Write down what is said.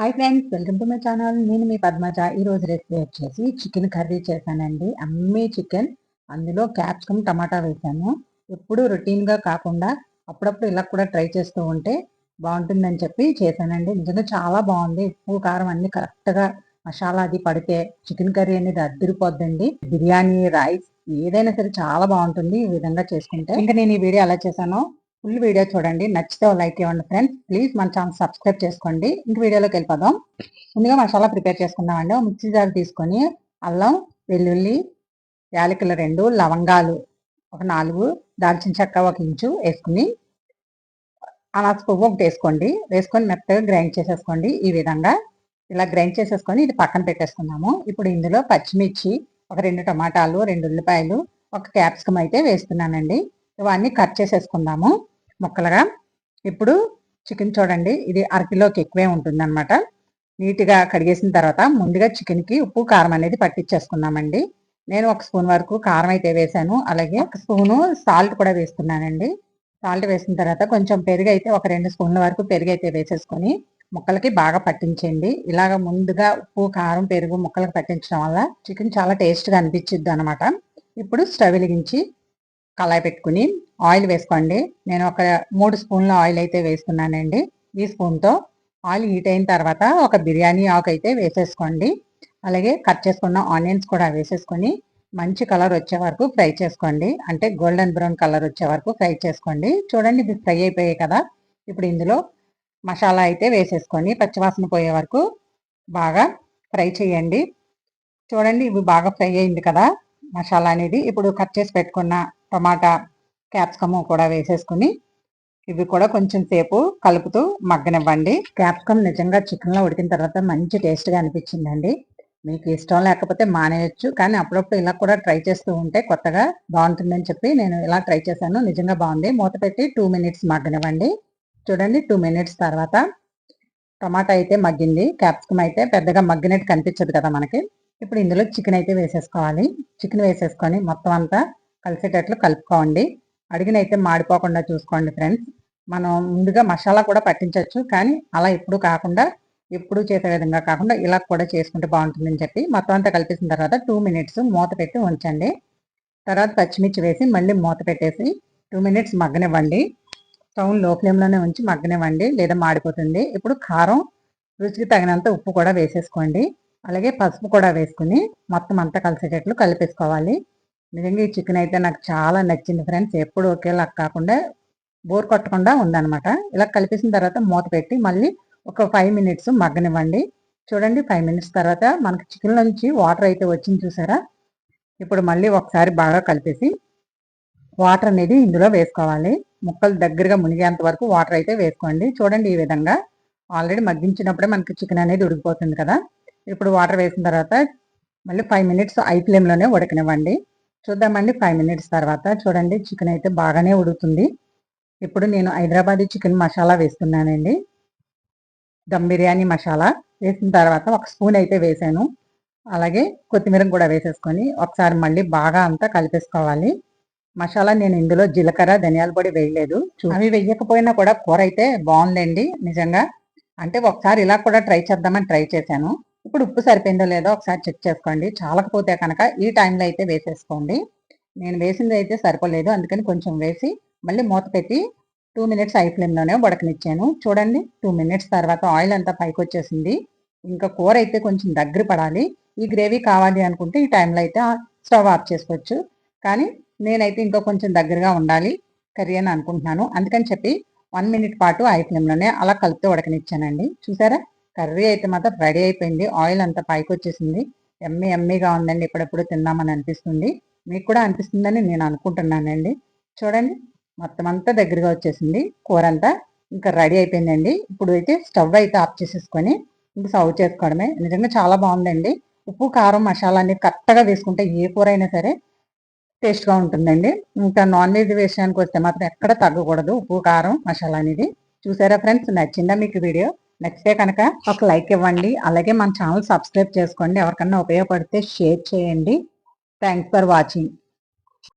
Hi friends welcome to my channel నేను మీ పద్మజ. ఈరోజు రెసిపీ వచ్చేసి చికెన్ కర్రీ చేశానండి. అమ్మే చికెన్ అందులో క్యాప్సికమ్ టమాటా వేసాను. ఎప్పుడు రొటీన్గా కాకుండా అప్పుడప్పుడు ఇలా కూడా ట్రై చేస్తూ ఉంటే బాగుంటుందని చెప్పి చేశానండి. నిజంగా చాలా బాగుంది. ఉప్పు కారం అన్ని కరెక్ట్గా మసాలా అది పడితే చికెన్ కర్రీ అనేది అద్దరిపోద్దండి. బిర్యానీ రైస్ ఏదైనా సరే చాలా బాగుంటుంది ఈ విధంగా చేసుకుంటే. ఇంకా నేను ఈ వీడియో ఎలా చేశానో ఫుల్ వీడియో చూడండి. నచ్చితే లైక్ ఇవ్వండి ఫ్రెండ్స్. ప్లీజ్ మన ఛానల్ సబ్స్క్రైబ్ చేసుకోండి. ఇంక వీడియోలోకి వెళ్ళిపోదాం. ముందుగా మసాలా ప్రిపేర్ చేసుకున్నామండి మిక్సీ జార్ తీసుకొని అల్లం వెల్లుల్లి యాలకులు రెండు లవంగాలు ఒక నాలుగు దాల్చిన చెక్క ఒక ఇంచు వేసుకుని అనాస పువ్వు ఒకటి వేసుకోండి. వేసుకొని మెత్తగా గ్రైండ్ చేసేసుకోండి ఈ విధంగా. ఇలా గ్రైండ్ చేసేసుకొని ఇది పక్కన పెట్టేసుకున్నాము ఇప్పుడు ఇందులో పచ్చిమిర్చి ఒక రెండు టమాటాలు రెండు ఉల్లిపాయలు ఒక క్యాప్సికమ్ అయితే వేస్తున్నానండి. ఇవన్నీ కట్ చేసేసుకుందాము. ముక్కలుగా. ఇప్పుడు చికెన్ చూడండి. ఇది అరకిలోకి ఎక్కువే ఉంటుంది అనమాట నీట్గా కడిగేసిన తర్వాత ముందుగా చికెన్కి ఉప్పు కారం అనేది పట్టించేసుకున్నామండి నేను ఒక స్పూన్ వరకు కారం అయితే వేసాను. అలాగే ఒక స్పూను సాల్ట్ కూడా వేస్తున్నానండి. సాల్ట్ వేసిన తర్వాత కొంచెం పెరుగు అయితే ఒక రెండు స్పూన్ల వరకు పెరుగు అయితే వేసేసుకొని ముక్కలకి బాగా పట్టించండి. ఇలాగ ముందుగా ఉప్పు కారం పెరుగు ముక్కలకు పట్టించడం వల్ల చికెన్ చాలా టేస్ట్గా అనిపించిద్ది అనమాట ఇప్పుడు స్టవ్ వెలిగించి కళాయి పెట్టుకుని ఆయిల్ వేసుకోండి. నేను ఒక మూడు స్పూన్ల ఆయిల్ అయితే వేసుకున్నానండి. ఈ స్పూన్తో ఆయిల్ హీట్ అయిన తర్వాత ఒక బిర్యానీ ఆకు అయితే వేసేసుకోండి. అలాగే కట్ చేసుకున్న ఆనియన్స్ కూడా వేసేసుకొని మంచి కలర్ వచ్చే వరకు ఫ్రై చేసుకోండి. అంటే గోల్డెన్ బ్రౌన్ కలర్ వచ్చే వరకు ఫ్రై చేసుకోండి. చూడండి ఇది ఫ్రై అయిపోయాయి కదా. ఇప్పుడు ఇందులో మసాలా అయితే వేసేసుకొని పచ్చివాసన పోయే వరకు బాగా ఫ్రై చేయండి. చూడండి ఇవి బాగా ఫ్రై అయింది కదా మసాలా అనేది. ఇప్పుడు కట్ చేసి పెట్టుకున్న టమాటా క్యాప్సికమ్ కూడా వేసేసుకుని ఇవి కూడా కొంచెం సేపు కలుపుతూ మగ్గనివ్వండి. క్యాప్సికమ్ నిజంగా చికెన్లో ఉడికిన తర్వాత మంచి టేస్ట్గా అనిపించిందండి. మీకు ఇష్టం లేకపోతే మానేయచ్చు. కానీ అప్పుడప్పుడు ఇలా కూడా ట్రై చేస్తూ ఉంటే కొత్తగా బాగుంటుందని చెప్పి నేను ఇలా ట్రై చేశాను. నిజంగా బాగుంది. మూత పెట్టి టూ మినిట్స్ మగ్గనివ్వండి. చూడండి టూ మినిట్స్ తర్వాత టమాటా అయితే మగ్గింది. క్యాప్సికమ్ అయితే పెద్దగా మగ్గినట్టు కనిపించదు కదా మనకి. ఇప్పుడు ఇందులో చికెన్ అయితే వేసేసుకోవాలి. చికెన్ వేసేసుకొని మొత్తం అంతా కలిసేటట్లు కలుపుకోండి. అడిగినైతే మాడిపోకుండా చూసుకోండి ఫ్రెండ్స్. మనం ముందుగా మసాలా కూడా పట్టించవచ్చు కానీ అలా ఎప్పుడు కాకుండా ఎప్పుడు చేసే విధంగా కాకుండా ఇలా కూడా చేసుకుంటే బాగుంటుందని చెప్పి మొత్తం అంతా కలిపేసిన తర్వాత టూ మినిట్స్ మూత పెట్టి ఉంచండి. తర్వాత పచ్చిమిర్చి వేసి మళ్ళీ మూత పెట్టేసి టూ మినిట్స్ మగ్గనివ్వండి. స్టవ్లో ఫ్లేమ్లోనే ఉంచి మగ్గనివ్వండి లేదా మాడిపోతుంది. ఇప్పుడు కారం రుచికి తగినంత ఉప్పు కూడా వేసేసుకోండి. అలాగే పసుపు కూడా వేసుకుని మొత్తం అంతా కలిసేటట్లు కలిపేసుకోవాలి. నిజంగా ఈ చికెన్ అయితే నాకు చాలా నచ్చింది ఫ్రెండ్స్. ఎప్పుడు ఒకేలా కాకుండా బోర్ కొట్టకుండా ఉందనమాట ఇలా కలిపేసిన తర్వాత మూత పెట్టి మళ్ళీ ఒక ఫైవ్ మినిట్స్ మగ్గనివ్వండి. చూడండి ఫైవ్ మినిట్స్ తర్వాత మనకి చికెన్ నుంచి వాటర్ అయితే వచ్చింది చూసారా? ఇప్పుడు మళ్ళీ ఒకసారి బాగా కలిపేసి వాటర్ అనేది ఇందులో వేసుకోవాలి. ముక్కలు దగ్గరగా మునిగేంత వరకు వాటర్ అయితే వేసుకోండి. చూడండి ఈ విధంగా ఆల్రెడీ మగ్గించినప్పుడే మనకి చికెన్ అనేది ఉడికిపోతుంది కదా. ఇప్పుడు వాటర్ వేసిన తర్వాత మళ్ళీ ఫైవ్ మినిట్స్ ఐ ఫ్లేమ్లోనే ఉడకనివ్వండి. చూద్దామండి. ఫైవ్ మినిట్స్ తర్వాత చూడండి. చికెన్ అయితే బాగానే ఉడుకుతుంది ఇప్పుడు నేను హైదరాబాదీ చికెన్ మసాలా వేస్తున్నానండి. దమ్ బిర్యానీ మసాలా వేసిన తర్వాత ఒక స్పూన్ అయితే వేసాను. అలాగే కొత్తిమీర కూడా వేసేసుకొని ఒకసారి మళ్ళీ బాగా అంతా కలిపేసుకోవాలి. మసాలా నేను ఇందులో జీలకర్ర ధనియాల పొడి వేయలేదు. అవి వేయకపోయినా కూడా కూర అయితే బాగుందండి నిజంగా. అంటే ఒకసారి ఇలా కూడా ట్రై చేద్దామని ట్రై చేశాను. ఇప్పుడు ఉప్పు సరిపోయిందో లేదో ఒకసారి చెక్ చేసుకోండి. చాలకపోతే కనుక ఈ టైంలో అయితే వేసేసుకోండి. నేను వేసింది అయితే సరిపోలేదు. అందుకని కొంచెం వేసి మళ్ళీ మూత పెట్టి టూ మినిట్స్ ఐ ఫ్లేమ్లోనే ఉడకనిచ్చాను. చూడండి టూ మినిట్స్ తర్వాత ఆయిల్ అంతా పైకి వచ్చేసింది. ఇంకా కూర అయితే కొంచెం దగ్గర పడాలి. ఈ గ్రేవీ కావాలి అనుకుంటే ఈ టైంలో అయితే స్టవ్ ఆఫ్ చేసుకోవచ్చు. కానీ నేనైతే ఇంకా కొంచెం దగ్గరగా ఉండాలి కర్రీ అని అనుకుంటున్నాను. అందుకని చెప్పి వన్ మినిట్ పాటు ఐ ఫ్లేమ్లోనే అలా కలిపితే ఉడకనిచ్చానండి. చూసారా? కర్రీ అయితే మాత్రం రెడీ అయిపోయింది. ఆయిల్ అంతా పైకి వచ్చేసింది. ఎమ్మి ఎమ్మిగా ఉందండి. ఇప్పుడెప్పుడు తిందామని అనిపిస్తుంది. మీకు కూడా అనిపిస్తుందని నేను అనుకుంటున్నానండి. చూడండి. మొత్తం అంతా దగ్గరగా వచ్చేసింది. కూర అంతా ఇంకా రెడీ అయిపోయిందండి. ఇప్పుడు అయితే స్టవ్ అయితే ఆఫ్ చేసేసుకొని ఇంకా సర్వ్ చేసుకోవడమే. నిజంగా చాలా బాగుందండి. ఉప్పు కారం మసాలా అనేది కరెక్ట్గా వేసుకుంటే ఏ కూర అయినా సరే టేస్ట్గా ఉంటుందండి. ఇంకా నాన్ వెజ్ విషయానికి వస్తే మాత్రం ఎక్కడ తగ్గకూడదు. ఉప్పు కారం మసాలా అనేది. చూసారా ఫ్రెండ్స్? నచ్చిందా మీకు వీడియో? నచ్చితే కనుక ఒక లైక్ ఇవ్వండి. అలాగే మన ఛానల్ సబ్స్క్రైబ్ చేసుకోండి. ఎవరికన్నా ఉపయోగపడితే షేర్ చేయండి. Thanks for watching